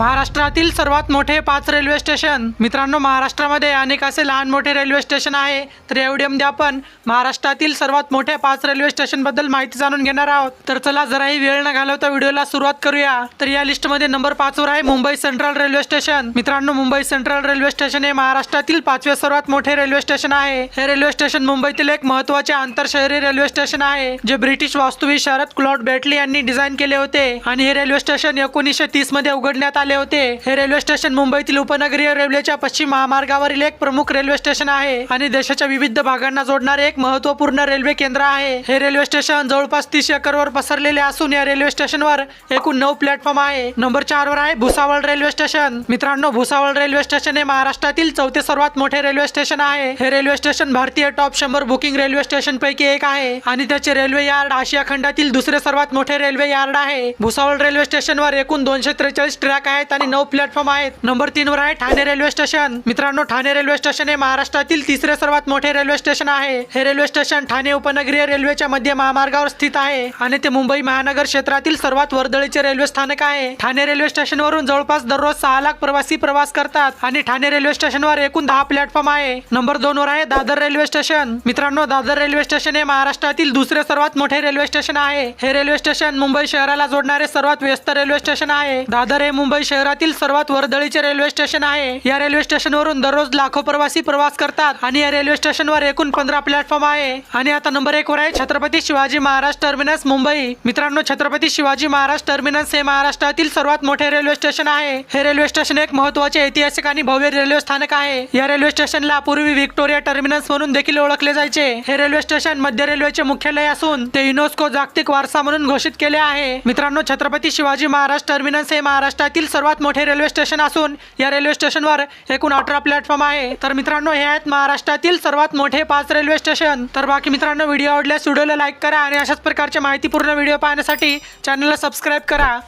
महाराष्ट्रातील सर्वात मोठे पाच रेल्वे स्टेशन. मित्रांनो महाराष्ट्रामध्ये अनेक असे लहान मोठे रेल्वे स्टेशन आहे. तर एवढी म्हणजे आपण महाराष्ट्रातील सर्वात मोठ्या पाच रेल्वे स्टेशनबद्दल माहिती जाणून घेणार आहोत. तर चला जराही वेळ न घालवता व्हिडिओला सुरुवात करूया. तर या लिस्टमध्ये नंबर पाच वर आहे मुंबई सेंट्रल रेल्वे स्टेशन मित्रांनो मुंबई सेंट्रल रेल्वे स्टेशन हे महाराष्ट्रातील पाचवे सर्वात मोठे रेल्वे स्टेशन आहे. हे रेल्वे स्टेशन मुंबईतील एक महत्त्वाचे आंतरशहरी रेल्वे स्टेशन आहे जे ब्रिटिश वास्तुविद शरद क्लॉड बेटली यांनी डिझाईन केले होते. आणि हे रेल्वे स्टेशन एकोणीसशे तीसमध्ये उघडण्यात आले होते. हे रेल्वे स्टेशन मुंबईतील उपनगरीय रेल्वेच्या पश्चिम महामार्गावरील एक प्रमुख रेल्वे स्टेशन आहे आणि देशाच्या विविध भागांना जोडणारे एक महत्त्वपूर्ण रेल्वे केंद्र आहे. हे रेल्वे स्टेशन जवळपास तीस एकरवर पसरलेले असून या रेल्वे स्टेशनवर एकूण नऊ प्लॅटफॉर्म आहे. नंबर चार वर आहे भुसावळ रेल्वे स्टेशन. मित्रांनो भुसावळ रेल्वे स्टेशन हे महाराष्ट्रातील चौथे सर्वात मोठे रेल्वे स्टेशन आहे. हे रेल्वे स्टेशन भारतीय टॉप शंभर बुकिंग रेल्वे स्टेशन पैकी एक आहे आणि त्याचे रेल्वे यार्ड आशिया खंडातील दुसरे सर्वात मोठे रेल्वे यार्ड आहे. भुसावळ रेल्वे स्टेशनवर एकूण दोनशे त्रेचाळीस ट्रॅक आहेत आणि नऊ प्लॅटफॉर्म आहेत. नंबर तीन वर आहे ठाणे रेल्वे स्टेशन मित्रांनो ठाणे रेल्वे स्टेशन हे महाराष्ट्रातील तिसरे सर्वात मोठे रेल्वे स्टेशन आहे. हे रेल्वे स्टेशन ठाणे उपनगरीय रेल्वेच्या मध्य महामार्गावर स्थित आहे आणि ते मुंबई महानगर क्षेत्रातील सर्वात वर्दळीचे रेल्वे स्थानक आहे. ठाणे रेल्वे स्टेशनवरून जवळपास दररोज सहा लाख प्रवासी प्रवास करतात आणि ठाणे रेल्वे स्टेशनवर एकूण दहा प्लॅटफॉर्म आहे. नंबर दोन वर आहे दादर रेल्वे स्टेशन मित्रांनो दादर रेल्वे स्टेशन हे महाराष्ट्रातील दुसरे सर्वात मोठे रेल्वे स्टेशन आहे. हे रेल्वे स्टेशन मुंबई शहराला जोडणारे सर्वात व्यस्त रेल्वे स्टेशन आहे. दादर हे मुंबई शहरातील सर्वात वर्दळीचे रेल्वे स्टेशन आहे. या रेल्वे स्टेशनवरून दररोज लाखो प्रवासी प्रवास करतात आणि या रेल्वे स्टेशनवर एकूण पंधरा प्लॅटफॉर्म आहे. आणि आता नंबर एक वर आहे छत्रपती शिवाजी महाराज टर्मिनस मुंबई. मित्रांनो छत्रपती शिवाजी महाराज टर्मिनस हे महाराष्ट्रातील सर्वात मोठे रेल्वे स्टेशन आहे. हे रेल्वे स्टेशन एक महत्त्वाचे ऐतिहासिक आणि भव्य रेल्वे स्थानक आहे. या रेल्वे स्टेशनला पूर्वी व्हिक्टोरिया टर्मिनस म्हणून देखील ओळखले जायचे. हे रेल्वे स्टेशन मध्य रेल्वेचे मुख्यालय असून ते युनेस्को जागतिक वारसा म्हणून घोषित केले आहे. मित्रांनो छत्रपती शिवाजी महाराज टर्मिनस हे महाराष्ट्रातील सर्वात मोठे रेल्वे स्टेशन असून या रेल्वे स्टेशनवर एकूण अठरा प्लॅटफॉर्म आहे. तर मित्रांनो हे आहेत महाराष्ट्रातील सर्वात मोठे पाच रेल्वे स्टेशन. तर बाकी मित्रांनो व्हिडिओ आवडल्यास व्हिडिओला लाईक करा आणि अशाच प्रकारचे माहितीपूर्ण व्हिडिओ पाहण्यासाठी चॅनलला सबस्क्राईब करा.